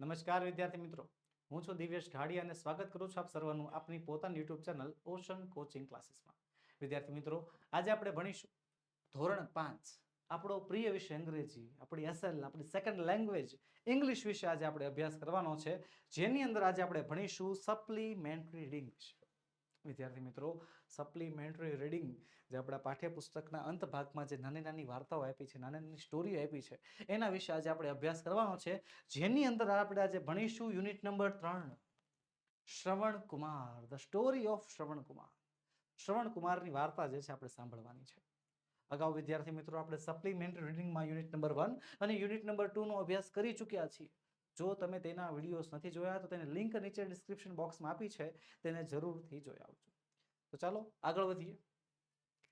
નમસ્કાર વિદ્યાર્થી મિત્રો. હું છું દિવ્યેશ ઢાડી અને સ્વાગત કરું છું આપ સર્વનું આપની પોતાની યુટ્યુબ ચેનલ ઓશન કોચિંગ ક્લાસીસમાં. વિદ્યાર્થી મિત્રો, આજે આપણે ભણીશું. ધોરણ પાંચ. આપણો પ્રિય વિષય અંગ્રેજી, આપણી એસએલ આપણી સેકન્ડ લેંગ્વેજ ઇંગ્લિશ વિશે આજે આપણે અભ્યાસ કરવાનો છે. જેની અંદર આજે આપણે ભણીશું સપ્લિમેન્ટરી રીડિંગ વિશે વિદ્યાર્થી મિત્રો સપ્લિમેન્ટરી રીડિંગ જે આપણા પાઠ્યપુસ્તકના અંત ભાગમાં જે નાની નાની વાર્તાઓ આપી છે, નાની નાની સ્ટોરીઓ આપી છે, એના વિશે આજે આપણે અભ્યાસ કરવાનો છે. જેની અંદર આપણે આજે ભણીશું યુનિટ નંબર ત્રણ, Shravan Kumar the story of Shravan Kumar. Shravan કુમારની વાર્તા જે છે આપણે સાંભળવાની છે. અગાઉ વિદ્યાર્થી મિત્રો, આપણે સપ્લિમેન્ટરી રીડિંગમાં યુનિટ નંબર વન અને યુનિટ નંબર ટુ નો અભ્યાસ કરી ચૂક્યા છીએ. જો તમે તેના વિડીયોઝ નથી જોયા, તો તેને લિંક નીચે ડિસ્ક્રિપ્શન બોક્સમાં આપી છે, તેને જરૂરથી જોઈ આવજો. તો ચાલો આગળ વધીએ.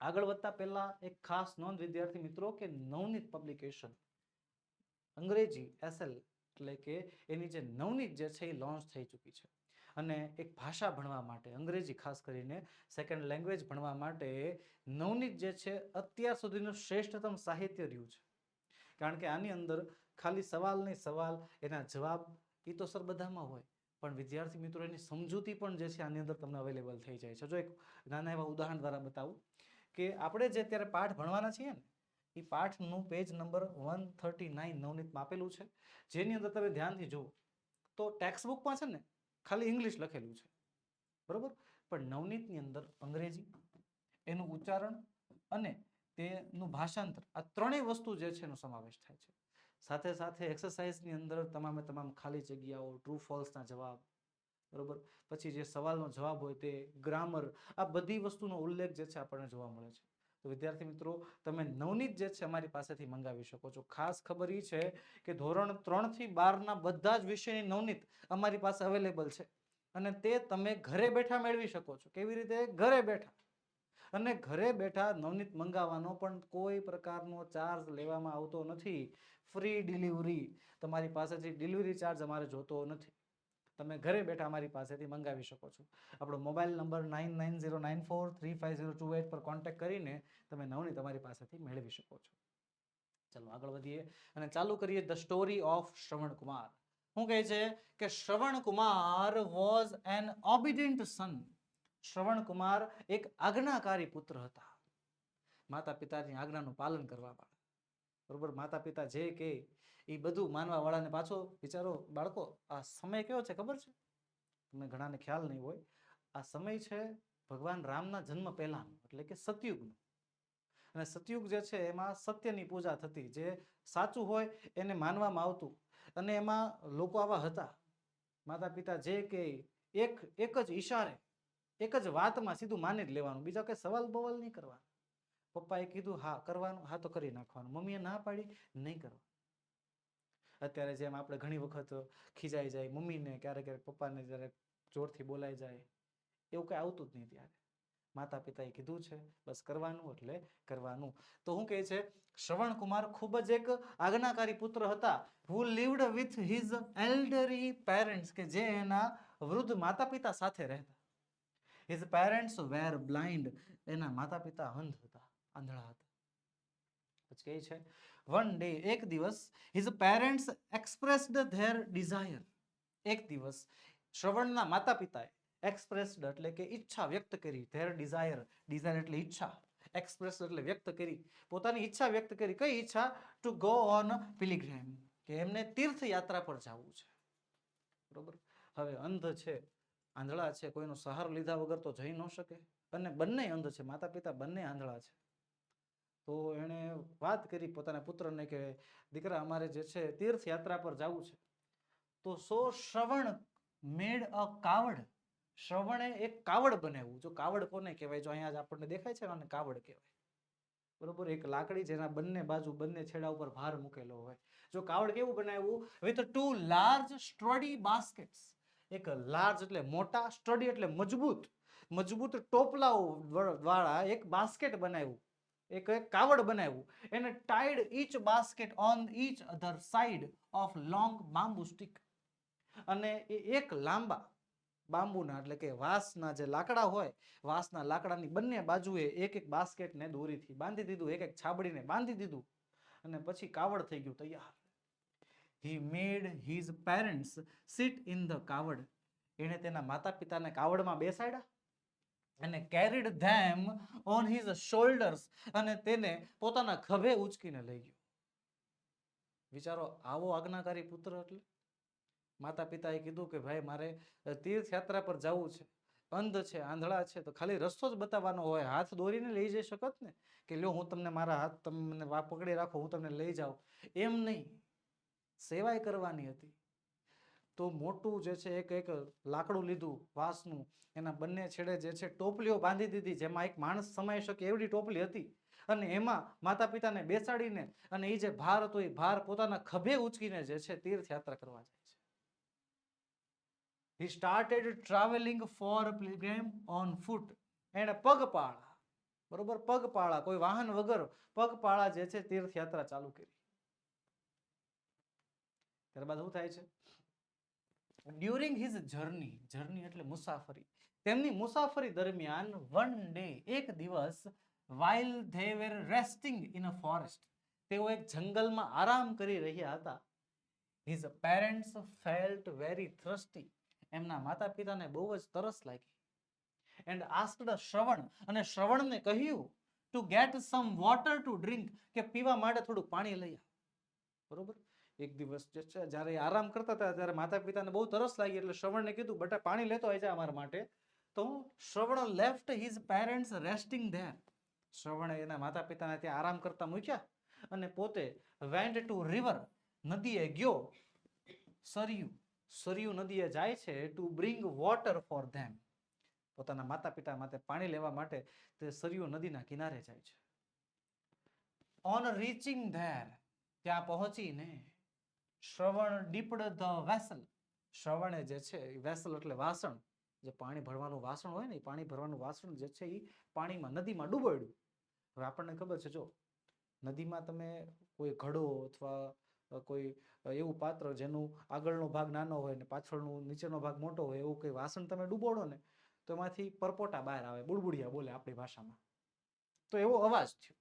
આગળ વધતા પહેલા એક ખાસ નોંધ વિદ્યાર્થી મિત્રો કે નવનીત પબ્લિકેશન અંગ્રેજી એસએલ એટલે કે એની જે નવનીત જે છે એ લોન્ચ થઈ ચૂકી છે. અને એક ભાષા ભણવા માટે, અંગ્રેજી ખાસ કરીને સેકન્ડ લેંગ્વેજ ભણવા માટે નવનીત જે છે અત્યાર સુધીનું શ્રેષ્ઠતમ સાહિત્ય રહ્યું છે. કારણ કે આની અંદર ખાલી સવાલ નહીં, સવાલ એના જવાબ એ તો સર બધામાં હોય. પણ વિદ્યાર્થી મિત્રો, એની સમજૂતી પણ જે છે, આની અંદર તમને અવેલેબલ થઈ જાય છે. જો એક નાના એવા ઉદાહરણ દ્વારા બતાવું કે આપણે જે અત્યારે પાઠ ભણવાના છીએ ને એ પાઠનું page number one thirty nine નવનીતમાં આપેલું છે. જેની અંદર તમે ધ્યાનથી જુઓ, તો ટેક્સ્ટ બુકમાં છે ને, ખાલી ઇંગ્લિશ લખેલું છે. બરોબર? પણ નવનીતની અંદર અંગ્રેજી, એનું ઉચ્ચારણ અને તેનું ભાષાંતર, આ ત્રણેય વસ્તુ જે છે, એનો સમાવેશ થાય છે. સાથે સાથે એક્સરસાઇઝની અંદર તમામે તમામ ખાલી જગ્યાઓ ટ્રુ ફોલ્સના જવાબ, બરોબર? પછી જે સવાલનો જવાબ હોય તે ગ્રામર આ બધી વસ્તુનો ઉલ્લેખ જે છે આપણને જોવા મળે છે. તો વિદ્યાર્થી મિત્રો, તમે નવનીત જે છે અમારી પાસેથી મંગાવી શકો છો. ખાસ ખબર એ છે કે ધોરણ ત્રણથી બારના બધા જ વિષયની નવનીત અમારી પાસે અવેલેબલ છે. અને તે તમે ઘરે બેઠા મેળવી શકો છો. કેવી રીતે? ઘરે બેઠા. અને ઘરે બેઠા નવનીત મંગાવવાનો પણ કોઈ પ્રકારનો ચાર્જ લેવામાં આવતો નથી. ફ્રી ડિલિવરી તમારી પાસેથી ડિલિવરી ચાર્જ અમારે જોતો નથી. તમે ઘરે બેઠા અમારી પાસેથી મંગાવી શકો છો. આપણો mobile number nine nine zero nine four three five zero two eight પર કોન્ટેક્ટ કરીને તમે નવની તમારી પાસેથી મેળવી શકો છો. ચાલો આગળ વધીએ અને ચાલુ કરીએ the story of Shravan Kumar. શું કહે છે? કે Shravan Kumar was an obedient son Shravan Kumar એક આજ્ઞાકારી પુત્ર હતા. માતા પિતાની આજ્ઞાનું પાલન કરવા વાળા. બરોબર? માતા પિતા જે કે એ બધું માનવા વાળાને પાછો વિચારો, બાળકો, આ સમય કયો છે ખબર છે? તમને ઘણાને ખ્યાલ નહીં હોય. આ સમય છે ભગવાન રામના જન્મ પહેલાનો, એટલે કે સતયુગનો. અને સતયુગ જે છે એમાં સત્યની પૂજા થતી, જે સાચું હોય એને માનવામાં આવતું. અને એમાં લોકો આવા હતા. માતા પિતા જે કે એક એક જ ઈશારે એક જ વાતમાં સીધું માની જ લેવાનું. બીજા કઈ સવાલ બવાલ નહીં કરવાનો. પપ્પાએ કીધું, હા, કરવાનું, હા તો કરી નાખવાનું. મમ્મીએ ના પાડી, નહીં કરવાનું. અત્યારે જેમ આપણે ઘણી વખત ખીજાઈ જાય, મમ્મીને ક્યારેક ક્યારેક પપ્પાને જ્યારે જોરથી બોલાઈ જાય, એવું કઈ આવતું જ નહીં ત્યારે. માતા પિતાએ કીધું છે, બસ કરવાનું એટલે કરવાનું. તો હું કહે છે, શ્રવણ કુમાર ખૂબ જ એક આજ્ઞાકારી પુત્ર હતા. Who lived with his elderly parents કે જે એના વૃદ્ધ માતા પિતા સાથે રહેતા. હિઝ પેરેન્ટ્સ વેર બ્લાઇન્ડ એના માતા પિતા અંધ હતા, આંધળા હતા. પછી કહે છે વન ડે એક દિવસ his parents expressed their desire એક દિવસ, શ્રવણના માતા પિતાએ એક્સપ્રેસ્ડ એટલે કે ઈચ્છા વ્યક્ત કરી ધેર ડિઝાયર ડિઝાયર એટલે ઈચ્છા. એક્સપ્રેસ એટલે વ્યક્ત કરી. પોતાની ઈચ્છા વ્યક્ત કરી. કઈ ઈચ્છા? ટુ ગો ઓન પિલિગ્રામ કે એમને તીર્થ યાત્રા પર જવું છે. બરોબર? હવે અંધ છે. આંધળા છે, કોઈનો સહારો લીધા વગર તો જઈ ન શકે. અને બંને અંધ છે માતા પિતા બંને આંધળા છે. તો એણે વાત કરી પોતાના પુત્રને કે, દીકરા, અમારે જે છે તીર્થયાત્રા પર જવું છે. તો સો શ્રવણ મેડ અ કાવડ. શ્રવણે એક કાવડ બનાવ્યું. જો કાવડ કોને કહેવાય? જો અહીંયા આપણને દેખાય છે અને કાવડ કહેવાય. બરોબર? એક લાકડી જેના બંને બાજુ બંને છેડા ઉપર ભાર મૂકેલો હોય. જો કાવડ કેવું બનાવ્યું? With two large sturdy baskets. એક લાર્જ એટલે મોટા સ્ટડી એટલે મજબૂત. મજબૂત ટોપલાઓ દ્વારા એક બાસ્કેટ બનાવ્યું. એક કાવડ બનાવ્યું. એને tied each basket on each other side of long bamboo stick અને એ એક લાંબા બાંબુના એટલે કે વાંસના જે લાકડા હોય, વાંસના લાકડાની બંને બાજુએ એક એક બાસ્કેટને દોરીથી બાંધી દીધું. એક એક છાબડીને બાંધી દીધું. અને પછી કાવડ થઈ ગયું તૈયાર. He made his parents sit in the કાવડ એણે તેના માતા પિતાને કાવડમાં બેસાડ્યા અને carried them on his shoulders અને તેને પોતાના ખભે ઉચકીને લઈ ગયો. વિચારો, આવો આજ્ઞાકારી પુત્ર એટલે? માતા પિતાએ કીધું કે, ભાઈ, મારે તીર્થયાત્રા પર જવું છે. અંધ છે, આંધળા છે, તો ખાલી રસ્તો જ બતાવવાનો હોય. હાથ દોરીને લઈ જઈ શકત ને? કે લ્યો, હું તમને મારા હાથ તમને પકડી રાખો, હું તમને લઈ જાઉં. એમ નહીં. સેવાય કરવાની હતી. તો મોટું જે છે, એક એક લાકડું લીધું, વાંસનું. એના બંને છેડે જે છે, ટોપલીઓ બાંધી દીધી, જેમાં એક માણસ સમાઈ શકે એવડી ટોપલી હતી. અને એમાં માતા પિતાને બેસાડીને અને એ જે ભાર હતો એ ભાર પોતાના ખભે ઉચકીને જે છે, તીર્થયાત્રા કરવા જાય છે. He started travelling for pilgrim on foot એણે પગપાળા, બરોબર, પગપાળા, કોઈ વાહન વગર પગપાળા જે છે, તીર્થયાત્રા ચાલુ કરી. ત્યારબાદ શું થાય છે? ડ્યુરિંગ હિઝ જર્ની જર્ની એટલે મુસાફરી. તેમની મુસાફરી દરમિયાન વન ડે એક દિવસ while they were resting in a forest તેઓ એક જંગલમાં આરામ કરી રહ્યા હતા. His parents felt very thirsty એમના માતા પિતાને બહુ જ તરસ લાગી. એન્ડ આસ્કડ શ્રવણ, અને શ્રવણને કહ્યું to get some water to drink કે પીવા માટે થોડું પાણી લઈ આવ. બરોબર? એક દિવસ જે છે, જ્યારે આરામ કરતા હતા, ત્યારે માતા પિતાને બહુ તરસ લાગી એટલે શ્રવણને કીધું, બટા, પાણી લેતો આવી જા અમારા માટે. તો Shravan left his parents resting there શ્રવણે એના માતા પિતાને ત્યાં આરામ કરતા મૂક્યા અને પોતે વેન્ટ ટુ રિવર નદીએ ગયો. સરયુ સરયુ નદીએ જાય છે to bring water for them પોતાના માતા પિતા માટે પાણી લેવા માટે તે સરયુ નદીના કિનારે જાય છે. ઓન રીચિંગ ધેર ત્યાં પહોંચીને શ્રવણ ડીપડ ધ વેસલ. શ્રવણે જે છે વેસલ એટલે વાસણ. જે પાણી ભરવાનું વાસણ હોય ને, એ પાણી ભરવાનું વાસણ જે છે એ પાણીમાં, નદીમાં ડૂબાડ્યું. હવે આપણને ખબર છે, જો, નદીમાં તમે કોઈ ઘડો અથવા કોઈ એવું પાત્ર જેનું આગળનો ભાગ નાનો હોય ને, પાછળનું, નીચેનો ભાગ મોટો હોય, એવું કંઈ વાસણ તમે ડૂબોડો ને, તો એમાંથી પરપોટા બહાર આવે, બુડબુડિયા બોલે આપણી ભાષામાં. તો એવો અવાજ થયો.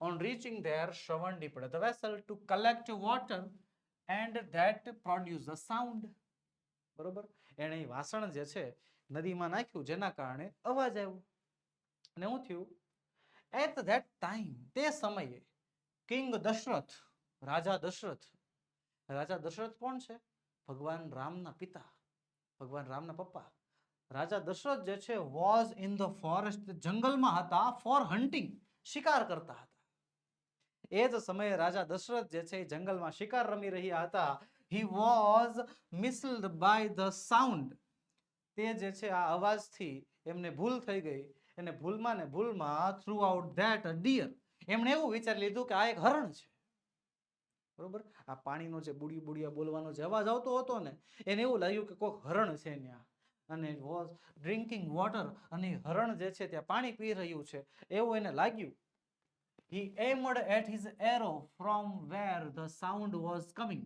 On reaching there Shravan dipped the vessel to collect water and that produce a sound બરોબર? એણે વાસણ જે છે, નદીમાં નાખ્યું, જેના કારણે અવાજ આવ્યો. અને શું થયું? એટ ધેટ ટાઈમ તે સમયે કિંગ દશરથ રાજા દશરથ રાજા દશરથ કોણ છે? ભગવાન રામના પિતા, ભગવાન રામના પપ્પા. રાજા દશરથ જે છે વોઝ ઇન ધ ફોરેસ્ટ જંગલમાં હતા ફોર હન્ટિંગ શિકાર કરતા હતા. એ જ સમયે રાજા દશરથ જે છે એ જંગલમાં શિકાર રમી રહ્યા હતા. He was misled by the sound તે જે છે આ અવાજથી એમને ભૂલ થઈ ગઈ. અને ભૂલમાં ને ભૂલમાં થ્રુ આઉટ ધેટ ડિયર એમણે એવું વિચારી લીધું કે આ એક હરણ છે. બરોબર? આ પાણીનો જે બુડી બુડિયા બોલવાનો જે અવાજ આવતો હતો ને, એને એવું લાગ્યું કે કોઈક હરણ છે ત્યાં. અને વોઝ ડ્રિંકિંગ વોટર અને હરણ જે છે ત્યાં પાણી પી રહ્યું છે. એવું એને લાગ્યું. He aimed at his arrow from where the sound was coming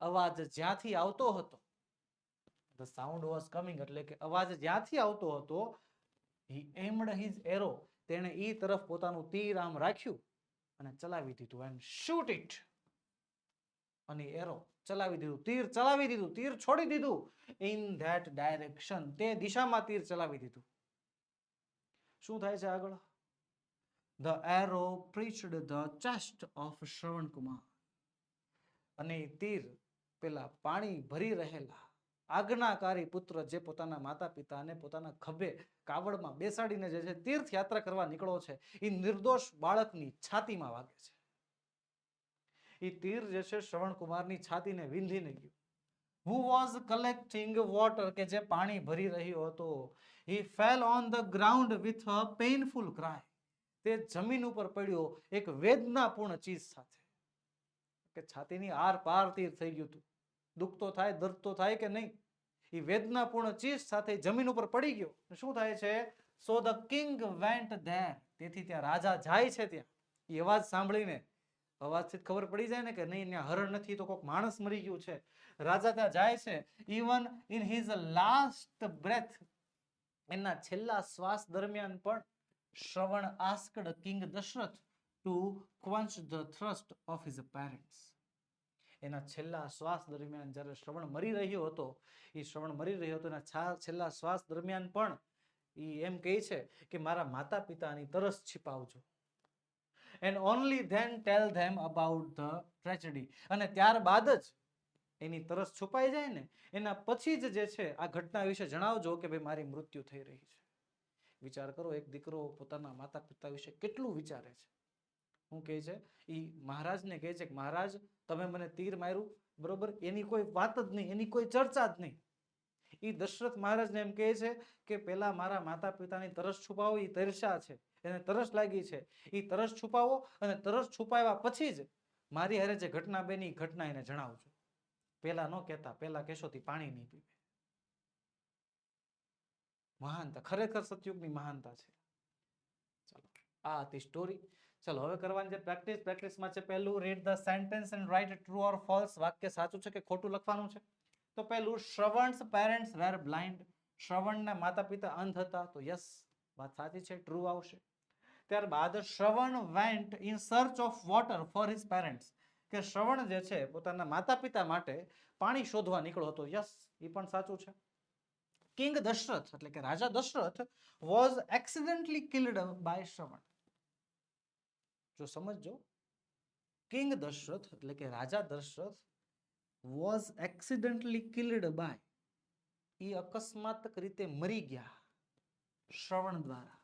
અવાજ જ્યાંથી આવતો હતો the sound was coming એટલે કે અવાજ જ્યાંથી આવતો હતો he aimed his arrow તેણે ઈ તરફ પોતાનું તીર આમ રાખ્યું અને ચલાવી દીધું and shoot it અને એરો ચલાવી દીધું તીર ચલાવી દીધું તીર છોડી દીધું in that direction તે દિશામાં તીર ચલાવી દીધું શું થાય છે આગળ The arrow preached the chest of શ્રવણ કુમાર અને તીર પેલા પાણી ભરી રહેલા આજ્ઞાકારી પુત્ર જે પોતાના માતા પિતાને પોતાના ખભે કાવડમાં બેસાડીને જે છે તીર્થયાત્રા કરવા નીકળો છે એ નિર્દોષ બાળકની છાતીમાં વાગે છે. એ તીર જે છે શ્રવણ કુમારની છાતીને વિંધીને ગયું. હુ વોઝ કલેક્ટિંગ વોટર કે જે પાણી ભરી રહ્યો હતો he fell on the ground with a painful cry તે જમીન ઉપર પડ્યો એક વેદનાપૂર્ણ ચીજ સાથે. કે છાતીની આર પાર તીર થઈ ગયું હતું. દુઃખ તો થાય, દર્દ તો થાય કે નહીં? એ વેદનાપૂર્ણ ચીજ સાથે જમીન ઉપર પડી ગયો. શું થાય છે? So the king went there તેથી ત્યાં રાજા જાય છે ત્યાં. એ અવાજ સાંભળીને અવાજથી ખબર પડી જાય ને કે નહીં, ત્યાં હરણ નથી તો કોઈક માણસ મરી ગયું છે. રાજા ત્યાં જાય છે. Even in his last breath એના છેલ્લા શ્વાસ દરમિયાન પણ Shravan asked king Dashrath to quench the thirst of his parents એના છેલ્લા શ્વાસ દરમિયાન જ્યારે શ્રવણ મરી રહ્યો હતો, એ શ્રવણ મરી રહ્યો હતો, એના છેલ્લા શ્વાસ દરમિયાન પણ એ એમ કહે છે કે મારા માતા પિતાની તરસ છિપાવજો. And only then tell them about the tragedy અને ત્યારબાદ જ એની તરસ છુપાઈ જાય ને, એના પછી જ જે છે આ ઘટના વિશે જણાવજો કે ભાઈ મારી મૃત્યુ થઈ રહી છે. વિચાર કરો, એક દીકરો પોતાના માતા પિતા વિશે કેટલું વિચારે છે? શું કહે છે એ મહારાજને કહે છે કે, મહારાજ, તમે મને તીર માર્યું, બરોબર? એની કોઈ વાત જ નહીં, એની કોઈ ચર્ચા જ નહીં. એ દશરથ મહારાજને એમ કહે છે કે, પેલા મારા માતા પિતાની તરસ છુપાવો એ તરસા છે. એને તરસ લાગી છે. એ તરસ છુપાવો અને તરસ છુપાવ્યા પછી જ મારી હારે જે ઘટના બેની ઘટના એને જણાવજો પેલા ન કહેતા, પેલા કહેશો તી પાણી નહીં પીવે. મહાનતા. ખરેખર સતયુગની મહાનતા છે. ચાલો, આ હતી સ્ટોરી ચલો, હવે કરવાની છે પ્રેક્ટિસ પ્રેક્ટિસમાં છે પહેલું read the sentence and write true or false વાક્ય સાચું છે કે ખોટું લખવાનું છે? તો પહેલું શ્રવણ્સ પેરેન્ટ્સ વેર બ્લાઇન્ડ શ્રવણના માતા પિતા અંધ હતા. તો યસ વાત સાચી છે ટ્રુ આવશે. ત્યારબાદ, Shravan went in search of water for his parents કે શ્રવણ જે છે, પોતાના માતા પિતા માટે પાણી શોધવા નીકળ્યો હતો. યસ એ પણ સાચું છે. કિંગ દશરથ, એટલે કે રાજા Dashrath was accidentally killed by Shravan. જો સમજજો, કિંગ દશરથ, એટલે કે રાજા Dashrath was accidentally killed by એ અકસ્માતક રીતે મરી ગયા શ્રવણ દ્વારા.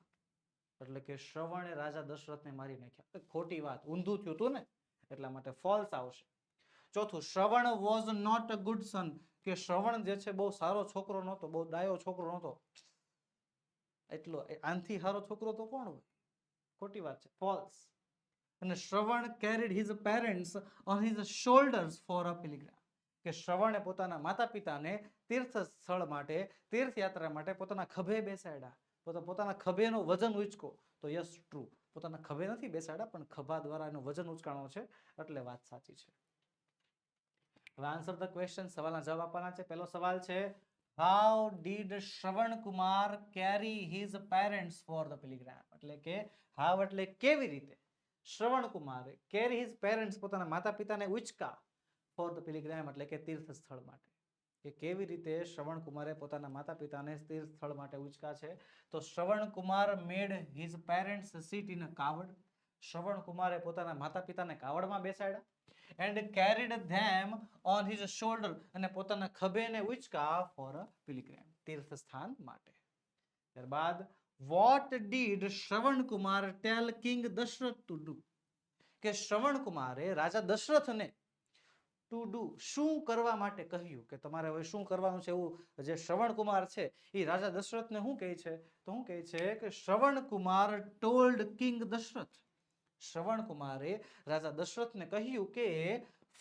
એટલે કે શ્રવણે રાજા દશરથને મારી નાખ્યા. ખોટી વાત, ઊંધું થયું હતું ને, એટલા માટે ફોલ્સ આવશે. ચોથું, Shravan was not a good son કે શ્રવણ જે છે બહુ સારો છોકરો નહોતો, બહુ ડાયો છોકરો નહોતો. એટલો આનથી સારો છોકરો તો કોણ હોય? ખોટી વાત છે. ફોલ્સ અને Shravan carried his parents on his shoulders for a pilgrim કે શ્રવણે પોતાના માતા પિતાને તીર્થ સ્થળ માટે, તીર્થયાત્રા માટે પોતાના ખભે બેસાડ્યા. પોતા, પોતાના ખભેનો વજન ઉચકો. તો યસ ટ્રુ પોતાના ખભે નથી બેસાડ્યા, પણ ખભા દ્વારા એનું વજન ઉચકાણો છે. એટલે વાત સાચી છે. હવે આન્સર ધ ક્વેશ્ચન સવાલના જવાબ આપવાના છે. પહેલો સવાલ છે how did Shravan Kumar carry his parents for the pilgrim એટલે કે હાવ એટલે કેવી રીતે શ્રવણ કુમારે કેરી હિઝ પેરેન્ટ્સ પોતાના માતા પિતાને ઉચકા ફોર ધ પિલિગ્રામ એટલે કે તીર્થ સ્થળ માટે. કે કેવી રીતે શ્રવણ કુમારે પોતાના માતા પિતાને તીર્થ સ્થળ માટે ઉચકા છે? તો Shravan Kumar made his parents sit in કાવડ શ્રવણ કુમારે પોતાના માતા પિતાને કાવડમાં બેસાડ્યા. And carried them on his shoulder અને પોતાના ખભેને ઉચકા ફોર અ પિલિગ્રામ તીર્થ સ્થાન માટે. ત્યારબાદ what did Shravan Kumar tell king Dashrath to do કે શ્રવણ કુમારે રાજા દશરથને ટુ ડુ શું કરવા માટે કહ્યું? કે તમારે હવે શું કરવાનું છે એવું જે શ્રવણ કુમાર છે એ રાજા દશરથને શું કહે છે? તો શું કહે છે કે શ્રવણ કુમાર ટોલ્ડ કિંગ દશરથ શ્રવણકુમારે રાજા દશરથને કહ્યું કે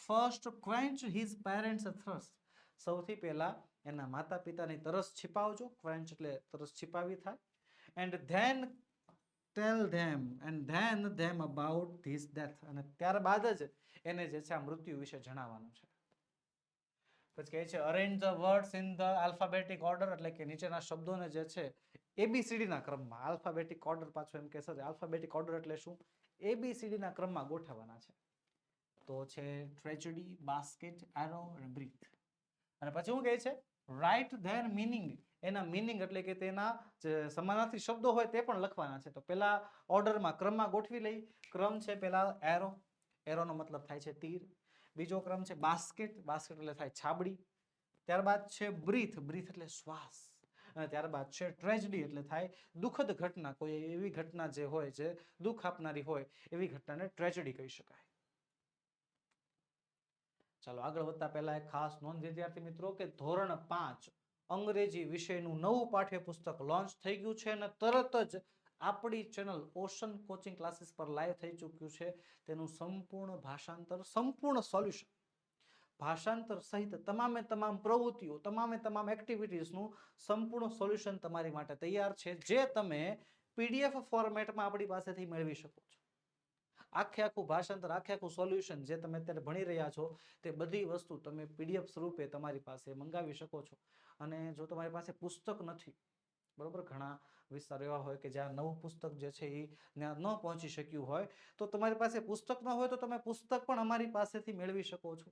first quench his parents thirst સૌથી પહેલા એના માતા પિતાની તરસ છિપાવજો. ક્વેન્ચ એટલે તરસ છિપાવી થાય. And then tell them and then them about this death અને ત્યારબાદ જ એને જે છે આ મૃત્યુ વિશે જણાવવાનું છે. પછી કહે છે arrange the words in the alphabetic order એટલે કે નીચેના શબ્દોને જે છે એબીસીડીના ક્રમમાં. આલ્ફાબેટિક ઓર્ડર પાછું એમ કહેશે. આલ્ફાબેટિક ઓર્ડર એટલે શું? એબીસીડી સીડીના ક્રમમાં ગોઠવવાના છે. તો છે ટ્રેજડી બાસ્કેટ એરો બ્રીથ અને પછી શું કહે છે? રાઇટ ધેર મિનિંગ એના મિનિંગ એટલે કે તેના જે સમાનાર્થી શબ્દો હોય તે પણ લખવાના છે. તો પેલા ઓર્ડરમાં ક્રમમાં ગોઠવી લઈ. ક્રમ છે પેલા એરો એરોનો મતલબ થાય છે તીર. બીજો ક્રમ છે બાસ્કેટ બાસ્કેટ એટલે થાય છાબડી. ત્યારબાદ છે બ્રીથ બ્રીથ એટલે શ્વાસ. અને ત્યારબાદ છે ટ્રેજડી એટલે થાય દુઃખદ ઘટના, કોઈ એવી ઘટના જે હોય જે દુઃખ આપનારી હોય, એવી ઘટનાને ટ્રેજડી કહી શકાય. ચાલો આગળ વધતા પહેલા એક ખાસ નોંધ વિદ્યાર્થી મિત્રો કે ધોરણ પાંચ અંગ્રેજી વિષયનું નવું પાઠ્યપુસ્તક લોન્ચ થઈ ગયું છે અને તરત જ આપણી ચેનલ ઓશન કોચિંગ ક્લાસીસ પર લાઈવ થઈ ચૂક્યું છે. તેનું સંપૂર્ણ ભાષાંતર, સંપૂર્ણ સોલ્યુશન ભાષાંતર સહિત તમામે તમામ પ્રવૃત્તિઓ, તમામે તમામ એક્ટિવિટીઝનું સંપૂર્ણ સોલ્યુશન તમારી માટે તૈયાર છે, જે તમે પીડીએફ ફોર્મેટમાં આપણી પાસેથી મેળવી શકો છો. આખે આખું ભાષાંતર, આખે આખું સોલ્યુશન જે તમે અત્યારે ભણી રહ્યા છો, તે બધી વસ્તુ તમે પીડીએફ સ્વરૂપે તમારી પાસે મંગાવી શકો છો. અને જો તમારી પાસે પુસ્તક નથી, બરોબર, ઘણા વિસ્તાર એવા હોય કે જ્યાં નવું પુસ્તક જે છે એ ત્યાં ન પહોંચી શક્યું હોય, તો તમારી પાસે પુસ્તક ન હોય તો તમે પુસ્તક પણ અમારી પાસેથી મેળવી શકો છો.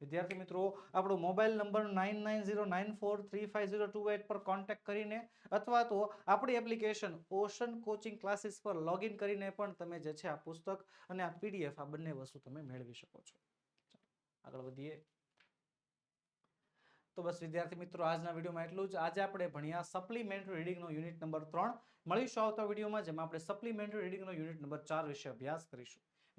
વિદ્યાર્થી મિત્રો, આપણો mobile number nine nine zero nine four three five zero two eight પર કોન્ટેક્ટ કરીને અથવા તો આપણી એપ્લિકેશન ઓશન કોચિંગ ક્લાસીસ પર લોગિન કરીને પણ તમે જે છે આ પુસ્તક અને આ પીડીએફ આ બંને વસ્તુ તમે મેળવી શકો છો. આગળ વધીએ. તો બસ વિદ્યાર્થી મિત્રો, આજના વિડીયોમાં એટલું જ. આજે આપણે ભણ્યા સપ્લિમેન્ટરી રીડિંગનો યુનિટ નંબર ત્રણ. મળીશું આવતા વિડીયોમાં, જેમાં આપણે સપ્લિમેન્ટરી રીડિંગનો યુનિટ નંબર ચાર વિશે અભ્યાસ કરીશું.